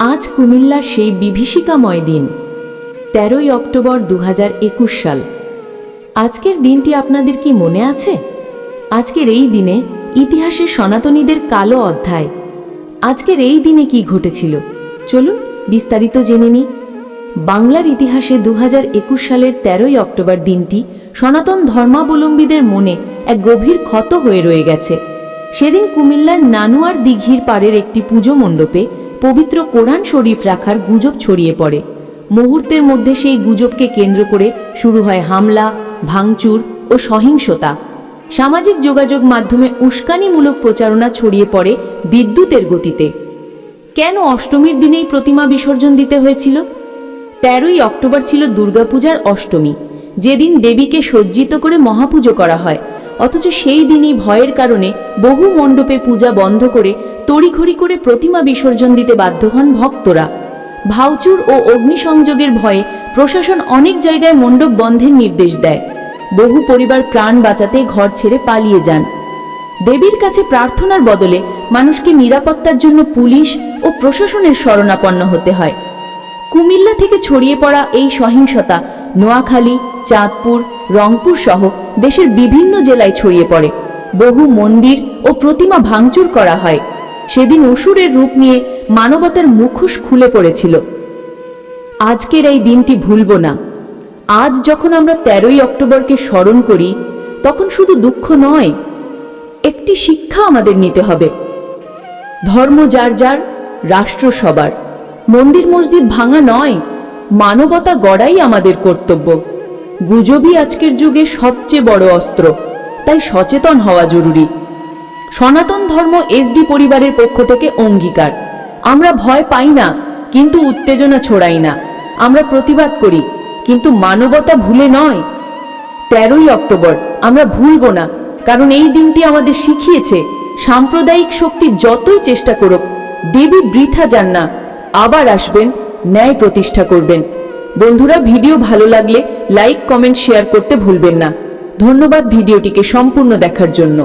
আজ কুমিল্লার সেই বিভীষিকাময় দিন, তেরোই অক্টোবর দু হাজার একুশ সাল। আজকের দিনটি আপনাদের কি মনে আছে? আজকের এই দিনে ইতিহাসের সনাতনীদের কালো অধ্যায়, আজকের এই দিনে কি ঘটেছিল? চলুন বিস্তারিত জেনে নিই। বাংলার ইতিহাসে দু হাজার একুশ সালের তেরোই অক্টোবর দিনটি সনাতন ধর্মাবলম্বীদের মনে এক গভীর ক্ষত হয়ে রয়ে গেছে। সেদিন কুমিল্লার নানুয়ার দিঘির পাড়ের একটি পুজো মণ্ডপে পবিত্র কোরআন শরীফ রাখার গুজব ছড়িয়ে পড়ে। মুহূর্তের মধ্যে সেই গুজবকে কেন্দ্র করে শুরু হয় হামলা, ভাঙচুর ও সহিংসতা। সামাজিক যোগাযোগ মাধ্যমে উস্কানিমূলক প্রচারণা ছড়িয়ে পড়ে বিদ্যুতের গতিতে। কেন অষ্টমীর দিনেই প্রতিমা বিসর্জন দিতে হয়েছিল? তেরোই অক্টোবর ছিল দুর্গাপূজার অষ্টমী। যেদিন দেবীকে সজ্জিত করে মহাপুজো করা হয়, অথচ সেই দিনই ভয়ের কারণে বহু মণ্ডপে পূজা বন্ধ করে তড়িঘড়ি করে প্রতিমা বিসর্জন দিতে বাধ্য হন ভক্তরা। ভাউচুর ও অগ্নিসংযোগের ভয়ে প্রশাসন অনেক জায়গায় মণ্ডপ বন্ধের নির্দেশ দেয়। বহু পরিবার প্রাণ বাঁচাতে ঘর ছেড়ে পালিয়ে যান। দেবীর কাছে প্রার্থনার বদলে মানুষকে নিরাপত্তার জন্য পুলিশ ও প্রশাসনের শরণাপন্ন হতে হয়। কুমিল্লা থেকে ছড়িয়ে পড়া এই সহিংসতা নোয়াখালী, চাঁদপুর, রংপুর সহ দেশের বিভিন্ন জেলায় ছড়িয়ে পড়ে। বহু মন্দির ও প্রতিমা ভাঙচুর করা হয়। সেদিন অসুরের রূপ নিয়ে মানবতার মুখোশ খুলে পড়েছিল। আজকের এই দিনটি ভুলব না। আজ যখন আমরা তেরোই অক্টোবরকে স্মরণ করি, তখন শুধু দুঃখ নয়, একটি শিক্ষা আমাদের নিতে হবে। ধর্ম যার যার, রাষ্ট্র সবার। মন্দির মসজিদ ভাঙা নয়, মানবতা গড়াই আমাদের কর্তব্য। গুজবই আজকের যুগে সবচেয়ে বড় অস্ত্র, তাই সচেতন হওয়া জরুরি। সনাতন ধর্ম এসডি পরিবারের পক্ষ থেকে অঙ্গীকার। আমরা ভয় পাই না, কিন্তু উত্তেজনা ছড়াই না। আমরা প্রতিবাদ করি, কিন্তু মানবতা ভুলে নয়। তেরোই অক্টোবর, আমরা ভুলব না, কারণ এই দিনটি আমাদের শিখিয়েছে, সাম্প্রদায়িক শক্তি যতই চেষ্টা করুক, দেবী বৃথা যান না, আবার আসবেন, ন্যায় প্রতিষ্ঠা করবেন। বন্ধুরা, ভিডিও ভালো লাগলে লাইক, কমেন্ট, শেয়ার করতে ভুলবেন না। ধন্যবাদ ভিডিওটিকে সম্পূর্ণ দেখার জন্য।